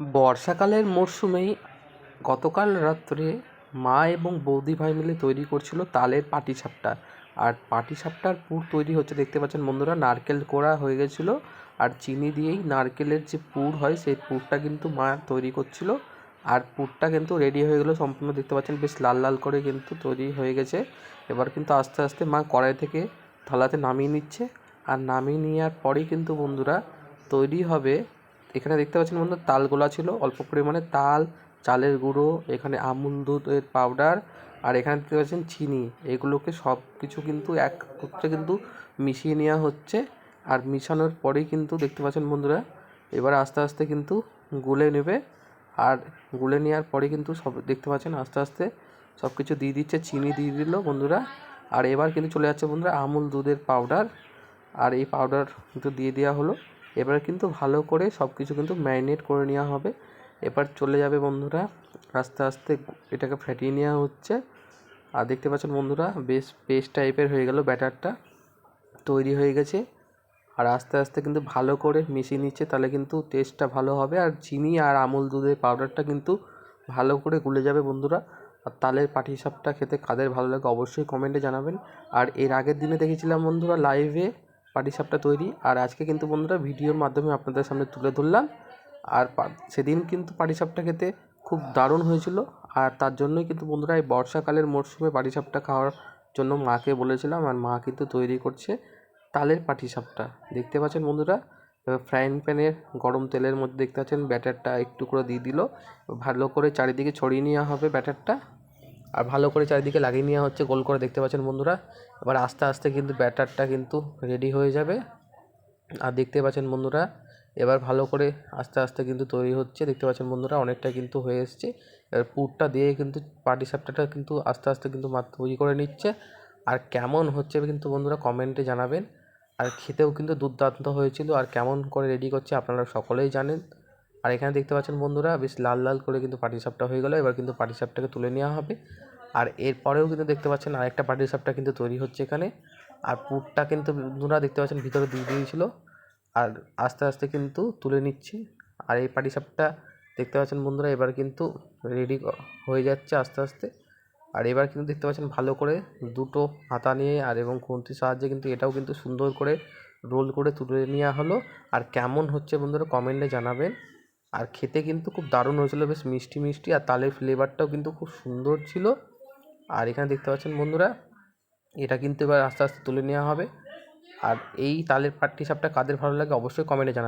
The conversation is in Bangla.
বর্ষাকালের মরশুমেই গতকাল রাত্রে মা এবং বৌদি ভাই মিলে তৈরি করছিল তালের পাটিসাপটা। আর পাটিসাপটার পুর তৈরি হচ্ছে, দেখতে পাচ্ছেন বন্ধুরা, নারকেল কোড়া হয়ে গেছিল। আর চিনি দিয়েই নারকেলের যে পুর হয়, সেই পুরটা কিন্তু মা তৈরি করছিল। আর পুরটা কিন্তু রেডি হয়ে গেলো সম্পূর্ণ, দেখতে পাচ্ছেন বেশ লাল লাল করে কিন্তু তৈরি হয়ে গেছে। এবার কিন্তু আস্তে আস্তে মা কড়াই থেকে থালাতে নামিয়ে নিচ্ছে। আর নামিয়ে নেওয়ার পরেই কিন্তু বন্ধুরা, তৈরি হবে এখানে দেখতে পাচ্ছেন বন্ধুরা, তালগোলা ছিল, অল্প পরিমাণে তাল, চালের গুঁড়ো, এখানে আমুল দুধের পাউডার আর এখানে দেখতে পাচ্ছেন চিনি। এগুলোকে সব কিছু কিন্তু এক হচ্ছে কিন্তু মিশিয়ে নেওয়া হচ্ছে, আর মিশানোর পরেই কিন্তু দেখতে পাচ্ছেন বন্ধুরা, এবার আস্তে আস্তে কিন্তু গুলে নেবে, আর গুলে নেওয়ার পরে কিন্তু সব দেখতে পাচ্ছেন আস্তে আস্তে সব কিছু দিয়ে দিচ্ছে, চিনি দিয়ে দিল বন্ধুরা, আর এবার কিন্তু চলে যাচ্ছে বন্ধুরা আমুল দুধের পাউডার আর এই পাউডার কিন্তু দিয়ে দেওয়া হলো। এবার কিন্তু ভালো করে সব কিছু কিন্তু ম্যারিনেট করে নেওয়া হবে। এবার চলে যাবে বন্ধুরা, আস্তে আস্তে এটাকে ফেটিয়ে নেওয়া হচ্ছে। আর দেখতে পাচ্ছেন বন্ধুরা, বেশ পেস্ট টাইপের হয়ে গেল ব্যাটারটা, তৈরি হয়ে গেছে। আর আস্তে আস্তে কিন্তু ভালো করে মিশিয়ে নিচ্ছে, তাহলে কিন্তু টেস্টটা ভালো হবে। আর চিনি আর আমুল দুধের পাউডারটা কিন্তু ভালো করে গুলে যাবে বন্ধুরা। আর তালের পাটিসাপটা খেতে কাদের ভালো লাগে অবশ্যই কমেন্টে জানাবেন। আর এর আগের দিনে দেখেছিলাম বন্ধুরা লাইভে পাটিসাপটা তৈরি। আর আজকে কিন্তু বন্ধুরা ভিডিওর মাধ্যমে আপনাদের সামনে তুলে ধরলাম। আর সেদিন কিন্তু পাটিসাপটা খেতে খুব দারুণ হয়েছিল। আর তার জন্যই কিন্তু বন্ধুরা এই বর্ষাকালের মরশুমে পাটিসাপটা খাওয়ার জন্য মাকে বলেছিলাম। আর মা কিন্তু তৈরি করছে তালের পাটিসাপটা দেখতে পাচ্ছেন বন্ধুরা? ফ্রাইং প্যানের গরম তেলের মধ্যে দেখতে পাচ্ছেন ব্যাটারটা একটু করে দিয়ে দিল। ভালো করে চারিদিকে ছড়িয়ে নেওয়া হবে ব্যাটারটা। আর ভালো করে চারিদিকে লাগিয়ে নেওয়া হচ্ছে, গোল করে দেখতে পাচ্ছেন বন্ধুরা। এবার আস্তে আস্তে কিন্তু ব্যাটারটা কিন্তু রেডি হয়ে যাবে। আর দেখতে পাচ্ছেন বন্ধুরা, এবার ভালো করে আস্তে আস্তে কিন্তু তৈরি হচ্ছে। দেখতে পাচ্ছেন বন্ধুরা, অনেকটা কিন্তু হয়ে এসছে। এবার পুরটা দিয়ে কিন্তু পাটিসাপটাটা কিন্তু আস্তে আস্তে কিন্তু মা তৈরি করে নিচ্ছে। আর কেমন হচ্ছে কিন্তু বন্ধুরা কমেন্টে জানাবেন। আর খেতেও কিন্তু দুর্দান্ত হয়েছিল। আর কেমন করে রেডি করছে আপনারা সকলেই জানেন। আর এখানে দেখতে পাচ্ছেন বন্ধুরা, বেশ লাল লাল করে কিন্তু পাটিসাপটা হয়ে গেল। এবার কিন্তু পাটিসাপটাকে তুলে নেওয়া হবে। আর এরপরেও কিন্তু দেখতে পাচ্ছেন আরেকটা পাটিসাপটা কিন্তু তৈরি হচ্ছে এখানে। আর পুরটা কিন্তু বন্ধুরা দেখতে পাচ্ছেন ভিতরে দিয়ে দিয়েছিল। আর আস্তে আস্তে কিন্তু তুলে নিচ্ছে। আর এই পাটিসাপটা দেখতে পাচ্ছেন বন্ধুরা, এবার কিন্তু রেডি হয়ে যাচ্ছে আস্তে আস্তে। আর এবার কিন্তু দেখতে পাচ্ছেন ভালো করে দুটো হাতা নিয়ে আর এবং খুন্তির সাহায্যে কিন্তু এটাও কিন্তু সুন্দর করে রোল করে তুলে নেওয়া হলো। আর কেমন হচ্ছে বন্ধুরা কমেন্টে জানাবেন। আর খেতে কিন্তু খুব দারুণ হয়েছিল, বেশ মিষ্টি মিষ্টি। আর তালের ফ্লেভারটাও কিন্তু খুব সুন্দর ছিল। আর এখানে দেখতে পাচ্ছেন বন্ধুরা, এটা কিন্তু এবার আস্তে আস্তে তুলে নেওয়া হবে। আর এই তালের পাটি সাপটা কাদের ভালো লাগে অবশ্যই কমেন্টে জানাবেন।